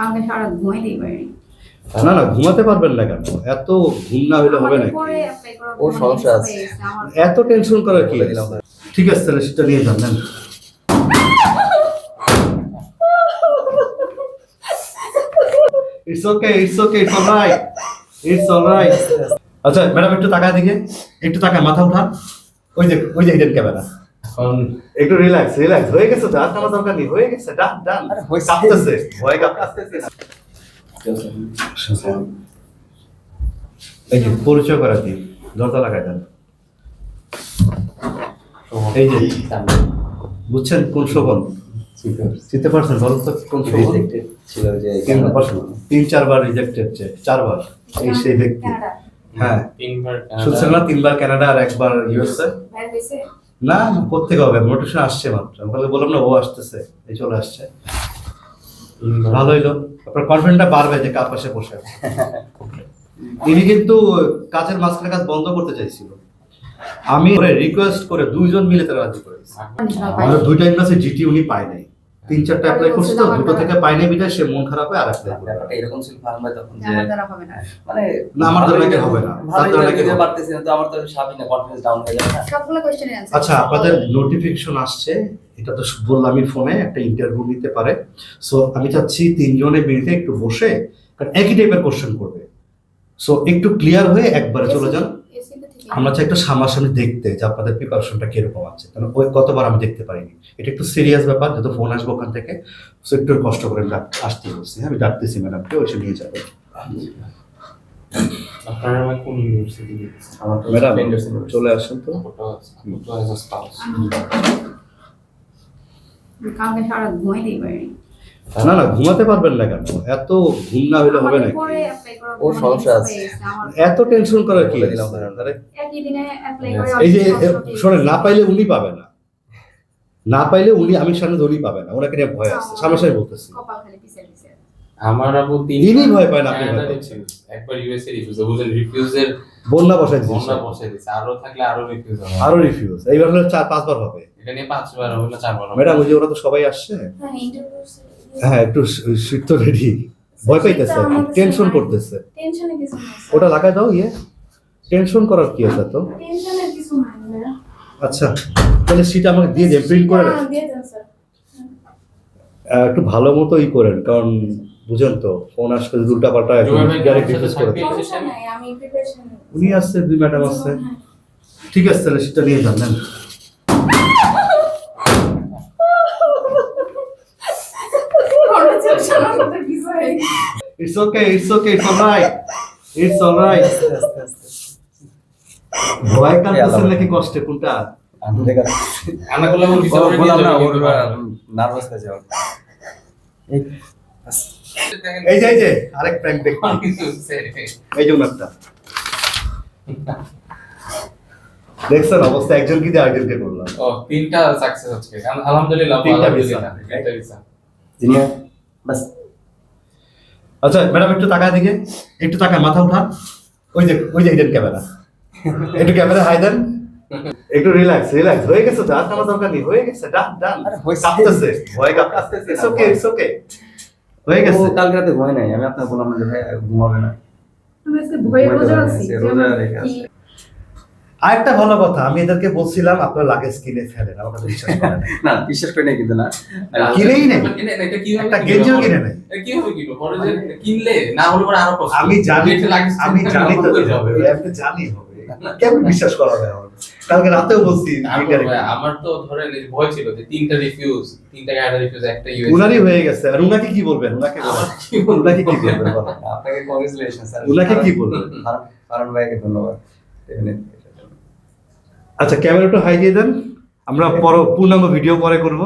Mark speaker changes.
Speaker 1: কালকে সারা ঘুমাইতেই পারিনি
Speaker 2: না না ঘুমাতে পারবেন না কেন এত ঘুম না হলে হবে নাকি
Speaker 3: ওর
Speaker 1: মানে
Speaker 3: সমস্যা আছে।
Speaker 2: এত টেনশন করার কি। ঠিক আছে তাহলে সেটা নিয়ে যান। It's okay, it's okay, it's alright. It's alright. আচ্ছা ম্যাডাম একটু টাকা দিকে একটু টাকা মাথা উঠান ওই যে ওই যে হিডেন ক্যামেরা একটু রিল্যাক্স রিল্যাক্স হয়ে গেছে তো আর আমার দরকার নেই। হয়ে গেছে ডান ডান। কাঁপতেছে ভয় কাঁপতেছে। এই যে পরিচয় করা দিই দরজা লাগাই দেন। এই যে বুঝছেন কোন শোভন? চিনতে পারছেন বলুন তো কোন শোভন?
Speaker 3: ছিল যে
Speaker 2: তিন চারবার রিজেক্টেড চারবার এই সেই ব্যক্তি। হ্যাঁ।
Speaker 4: তিনবার
Speaker 2: শুনছেন না? তিনবার কানাডা আর একবার ইউএসএ। না কোথেকে হবে? মোটিভেশন আসছে মাত্র। আমাকে বললাম না ও আসতেছে। এই চলে আসছে। ভালো হইল। আপনার কনফিডেন্টটা বাড়বে যে কার পাশে বসে তিনি কিন্তু কাজের মাঝখানে কাজ বন্ধ করতে চাইছিল। আমি রিকোয়েস্ট করে দুইজন মিলে তারা রাজি করেছি।
Speaker 1: Conditional
Speaker 2: দুইটা ইউনিভার্সিটি জিটি উনি পায় নাই। তিন চারটা অ্যাপ্লাই করছে তো দুটো থেকে নাই বিধায় সে মন খারাপ হয়ে আর অ্যাপ্লাই করে
Speaker 3: এরকম ছিল ফার্ম ভাই তখন যে
Speaker 1: আমার দ্বারা হবে না।
Speaker 3: মানে
Speaker 2: না, আমার দ্বারা নাকি হবে না। তার দ্বারা হবে।
Speaker 3: পারতেছি না তো আমার তো স্বাভাবিক না কনফিডেন্স ডাউন হয়ে যাবে না।
Speaker 1: সবগুলো কোশ্চেনের অ্যানসার
Speaker 2: আচ্ছা আপনাদের নোটিফিকেশন আসছে এটা তো বললামই ফোনে একটা ইন্টারভিউ নিতে পারে। সো আমি চাচ্ছি তিনজনে মিলিতে একটু বসে কারণ একই টাইপের কোশ্চেন করবে। সো একটু ক্লিয়ার হয়ে একবারে চলে যান। আমরা চাই একটু সামনাসামনি দেখতে যে আপনাদের প্রিপারেশনটা কীরকম আছে। কারণ ওই গতবার আমি দেখতে পারিনি। এটা একটু সিরিয়াস ব্যাপার যেহেতু ফোন আসব ওখান থেকে সো একটু কষ্ট করে আসতে বলছি। হ্যাঁ, আমি ডাকতেছি ম্যাডামকে ওইসে নিয়ে যাবে।
Speaker 4: আপনারা কোন ইউনিভার্সিটি
Speaker 3: আমার তো
Speaker 2: ম্যাডাম চলে আসেন তো।
Speaker 1: কালকে সারা ঘুমাইতেই পারিনি।
Speaker 2: না না ঘুমাতে পারবেন না কেন? এত ঘুম না হলে হবে নাকি?
Speaker 1: মানে
Speaker 3: সমস্যা আছে।
Speaker 2: এত টেনশন করার কি এই যে। শোনেন না পাইলে উনি পাবে না। না পাইলে উনি আমি সামনে উনি পাবে না। ওনাকে নিয়ে ভয় আছে। বলতেছি।
Speaker 1: খালি পিছে পিছে।
Speaker 4: আমার আপু তিন
Speaker 2: ভয় পায় না, আপনি
Speaker 4: একবার ইউএসএ রিফিউজ বুঝলেন রিফিউজের
Speaker 2: বন্যা বসাই দিচ্ছে
Speaker 4: বন্যা বসে দিচ্ছে আরও থাকলে আরও রিফিউজ হবে।
Speaker 2: আরও রিফিউজ এইবার হলে চার পাঁচবার হবে।
Speaker 4: এটা নিয়ে পাঁচবার হলো চারবার হবে।
Speaker 2: ম্যাডাম ওই যে ওরা তো সবাই আসছে।
Speaker 1: হ্যাঁ ইন্টারভিউ
Speaker 2: হ্যাঁ একটু শীত তো রেডি ভয় পাইতেছে টেনশন করতেছে
Speaker 1: টেনশনে কিছু না
Speaker 2: ওটা লাগাই দাও ইয়ে। টেনশন করার কি আছে তো
Speaker 1: টেনশনের কিছু নাই না
Speaker 2: আচ্ছা তাহলে সিট আমাকে দিয়ে দেন প্রিন্ট করে রাখ।
Speaker 1: হ্যাঁ, দিয়ে দেন স্যার
Speaker 2: আহ, একটু ভালো মতো ই করেন কারণ বুঝেন তো ফোন আসলে উল্টা পাল্টা
Speaker 4: কারোর
Speaker 2: করে। উনি আসছে দুই ম্যাডাম আসছে। ঠিক আছে তাহলে সেটা নিয়ে যান It's okay, it's okay, it's alright. It's alright. ভয় কাঁদতেছেন নাকি কষ্টে কোনটা
Speaker 3: আমি দেখা
Speaker 4: আমরা করলাম ওর ভিসা করে
Speaker 3: বললাম
Speaker 4: নিয়ে
Speaker 3: না
Speaker 4: যাবে
Speaker 3: ওর
Speaker 4: কিন্তু পারে না।
Speaker 3: নার্ভাস হয়ে যাওয়ার এই
Speaker 2: এই যে এই যে আরেক প্র্যাঙ্ক ব্যক্তি
Speaker 4: কিছু সে-
Speaker 2: এই যে ওনারটা দেখছেন অবস্থা একজন কি দিয়ে আরেকজনকে করলাম।
Speaker 4: ও তিনটা সাকসেস হচ্ছে। আল- আলহামদুলিল্লাহ
Speaker 2: তিনটা visa।
Speaker 4: তিনটা ভিসা
Speaker 3: জিনিয়া বাস।
Speaker 2: আচ্ছা ম্যাডাম একটু টাকা দিকে একটু টাকা মাথা উঠান। ওই যে ওই যে হিডেন ক্যামেরা একটু ক্যামেরা হাই দেন। একটু রিল্যাক্স রিল্যাক্স হয়ে গেছে তো আর আমার দরকার নেই। হয়ে গেছে ডান ডান
Speaker 3: আরে হয়েছে।
Speaker 2: কাঁপতেছে ভয় কাঁপতেছে। ইটস ওকে ইটস ওকে হয়ে গেছে।
Speaker 3: ও কালকে রাতে ঘুমাই নাই। আমি আপনাকে বললাম না যে ভাই ঘুমাবে না।
Speaker 1: আমি আজকে ভয়ে রোজা আছি
Speaker 3: সে রোজা রেখে আছে।
Speaker 1: কি-
Speaker 2: আরেকটা ভালো কথা আমি এদেরকে বলছিলাম আপনার লাগেজ কিনে ফেলেন আমার কথা বিশ্বাস করেন না।
Speaker 3: না বিশ্বাস করি নাই কিন্তু না।
Speaker 2: কিনেই নাই। একটা গেঞ্জিও কিনে নাই।
Speaker 4: কিনলে? না হলে পরে আরও কষ্ট।
Speaker 2: আমি জানি আমি জানি তো
Speaker 4: যাবে।
Speaker 2: আমি জানি হবে। কেমন বিশ্বাস করা যায় আমার কালকে রাতেও বলছি
Speaker 4: আমার তো ধরেন ভয় ছিল যে তিনটা রিফিউজ তিনটা গাড়ি রিফিউজ একটা ইউএস
Speaker 2: উনারই হয়ে গেছে। আর উনাকে কি বলবেন? উনাকে। উনাকে কি বলবেন
Speaker 3: আপনাকে কংগ্রেচুলেশন স্যার
Speaker 2: উনাকে কি বলবেন?
Speaker 3: কারণ ভাইকে ধন্যবাদ।
Speaker 2: আচ্ছা ক্যামেরাটা হাই দিয়ে দেন। আমরা পর পূর্ণাঙ্গ ভিডিও পরে করব।